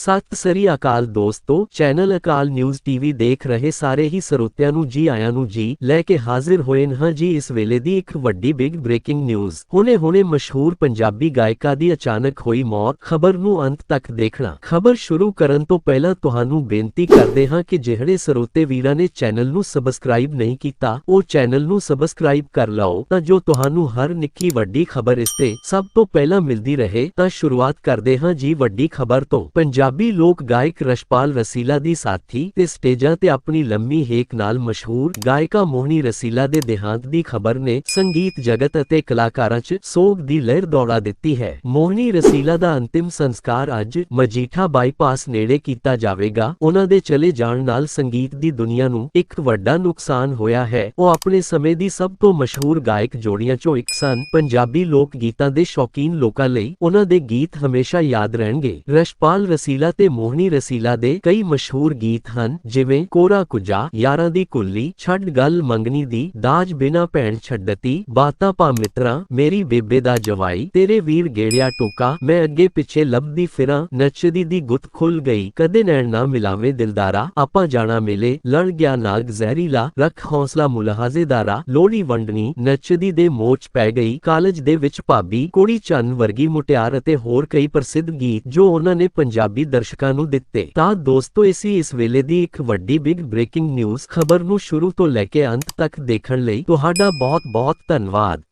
ਸਤਿ ਸ੍ਰੀ ਅਕਾਲ ਦੋਸਤੋ, ਚੈਨਲ ਅਕਾਲ news TV ਦੇਖ ਰਹੇ ਸਾਰੇ ਹੀ ਸਰੋਤਿਆਂ ਨੂੰ ਜੀ ਆਇਆਂ ਨੂੰ ਜੀ, ਲੈ ਕੇ ਹਾਜ਼ਰ ਹੋਏ ਹਾਂ ਜੀ ਇਸ ਵੇਲੇ ਦੀ ਇੱਕ ਵੱਡੀ ਬਿਗ ਬ੍ਰੇਕਿੰਗ ਨਿਊਜ਼ ਹੁਣੇ-ਹੁਣੇ ਮਸ਼ਹੂਰ ਪੰਜਾਬੀ ਗਾਇਕਾ ਦੀ ਅਚਾਨਕ ਹੋਈ ਮੌਤ, ਖਬਰ ਨੂੰ ਅੰਤ ਤੱਕ ਦੇਖਣਾ। ਖਬਰ ਸ਼ੁਰੂ ਕਰਨ ਤੋਂ ਪਹਿਲਾਂ ਤੁਹਾਨੂੰ ਬੇਨਤੀ ਕਰਦੇ ਹਾਂ ਕਿ ਜਿਹੜੇ ਸਰੋਤੇ ਵੀਰਾਂ ਨੇ ਚੈਨਲ ਨੂੰ ਸਬਸਕ੍ਰਾਈਬ ਨਹੀਂ ਕੀਤਾ, ਉਹ ਚੈਨਲ ਨੂੰ ਸਬਸਕ੍ਰਾਈਬ ਕਰ ਲਓ, ਤਾਂ ਜੋ ਤੁਹਾਨੂੰ ਹਰ ਨਿੱਕੀ ਵੱਡੀ ਖਬਰ ਇਸ ਤੇ ਸਭ ਤੋਂ ਪਹਿਲਾਂ ਮਿਲਦੀ ਰਹੇ, ਤਾਂ ਸ਼ੁਰੂਆਤ ਕਰਦੇ ਹਾਂ ਜੀ ਵੱਡੀ ਖਬਰ ਤੋਂ। ਪੰਜਾਬ ਪੰਜਾਬੀ ਲੋਕ ਗਾਇਕ ਰਸ਼ਪਾਲ ਰਸੀਲਾ ਦੀ ਸਾਥੀ ਤੇ ਸਟੇਜਾਂ ਤੇ ਆਪਣੀ ਲੰਮੀ ਹੇਕ ਨਾਲ ਮਸ਼ਹੂਰ ਗਾਇਕਾ ਮੋਹਨੀ ਰਸੀਲਾ ਦੇ ਦੇਹਾਂਤ ਦੀ ਖਬਰ ਨੇ ਸੰਗੀਤ ਜਗਤ ਅਤੇ ਕਲਾਕਾਰਾਂ 'ਚ ਸੋਗ ਦੀ ਲਹਿਰ ਦੌੜਾ ਦਿੱਤੀ ਹੈ। ਮੋਹਨੀ ਰਸੀਲਾ ਦਾ ਅੰਤਿਮ ਸੰਸਕਾਰ ਅੱਜ ਮਜੀਠਾ ਬਾਈਪਾਸ ਨੇੜੇ ਕੀਤਾ ਜਾਵੇਗਾ। ਉਹਨਾਂ ਦੇ ਚਲੇ ਜਾਣ ਨਾਲ ਸੰਗੀਤ ਦੀ ਦੁਨੀਆ ਨੂੰ ਇੱਕ ਵੱਡਾ ਨੁਕਸਾਨ ਹੋਇਆ ਹੈ। ਉਹ ਆਪਣੇ ਸਮੇਂ ਦੀ ਸਭ ਤੋਂ ਮਸ਼ਹੂਰ ਗਾਇਕ ਜੋੜੀਆਂ 'ਚੋਂ ਇੱਕ ਸਨ। ਪੰਜਾਬੀ ਲੋਕ ਗੀਤਾਂ ਦੇ ਸ਼ੌਕੀਨ ਲੋਕਾਂ ਲਈ ਉਹਨਾਂ ਦੇ ਗੀਤ ਹਮੇਸ਼ਾ ਯਾਦ ਰਹਿਣਗੇ। ਰਸ਼ਪਾਲ ਰਸੀਲਾ ਤੇ ਮੋਹਨੀ ਰਸੀਲਾ ਦੇ ਕਈ ਮਸ਼ਹੂਰ ਗੀਤ ਹਨ, ਜਿਵੇਂ ਕੋਰਾ ਕੁਜਾ, ਯਾਰਾਂ ਦੀ ਕੁੱਲੀ, ਛੱਡ ਗੱਲ ਮੰਗਣੀ ਦੀ, ਦਾਜ ਬਿਨਾ ਭੈਣ ਛੱਡਤੀ ਬਾਤਾਂ ਪਾ ਮਿੱਤਰਾਂ, ਮੇਰੀ ਬੇਬੇ ਦਾ ਜਵਾਈ, ਤੇਰੇ ਵੀਰ ਗੇੜਿਆ ਟੋਕਾ, ਮੈਂ ਅੱਗੇ ਪਿੱਛੇ ਲੱਭਦੀ ਫਿਰਾਂ, ਨੱਚਦੀ ਦੀ ਗੁੱਤ ਖੁੱਲ ਗਈ, ਕਦੇ ਨੈਣ ਨਾ ਮਿਲਾਵੇਂ ਦਿਲਦਾਰਾ, ਆਪਾਂ ਜਾਣਾ ਮਿਲੇ, ਲੜ ਗਿਆ ਨਾਗ ਜ਼ਹਿਰੀਲਾ, ਰੱਖ ਹੌਸਲਾ ਮੁਲਾਹਾਜ਼ੇਦਾਰਾ ਲੋੜੀ ਵੰਡਣੀ, ਨੱਚਦੀ ਦੇ ਮੋਚ ਪੈ ਗਈ, ਕਾਲਜ ਦੇ ਵਿੱਚ ਭਾਬੀ, ਕੋੜੀ ਚੰਨ ਵਰਗੀ ਮੁਟਿਆਰ ਅਤੇ ਹੋਰ ਕਈ ਪ੍ਰਸਿੱਧ ਗੀਤ, ਜੋ ਉਹਨਾਂ ਨੇ ਪੰਜਾਬੀ ਦਰਸ਼ਕਾਂ ਨੂੰ ਦਿੱਤੇ। ਤਾਂ ਦੋਸਤੋ, ਇਸੀ ਇਸ ਵੇਲੇ ਦੀ ਇੱਕ ਵੱਡੀ ਬਿਗ ਬ੍ਰੇਕਿੰਗ ਨਿਊਜ਼ ਖਬਰ ਨੂੰ ਸ਼ੁਰੂ ਤੋਂ ਲੈ ਕੇ ਅੰਤ ਤੱਕ ਦੇਖਣ ਲਈ ਤੁਹਾਡਾ ਬਹੁਤ ਬਹੁਤ ਧੰਨਵਾਦ।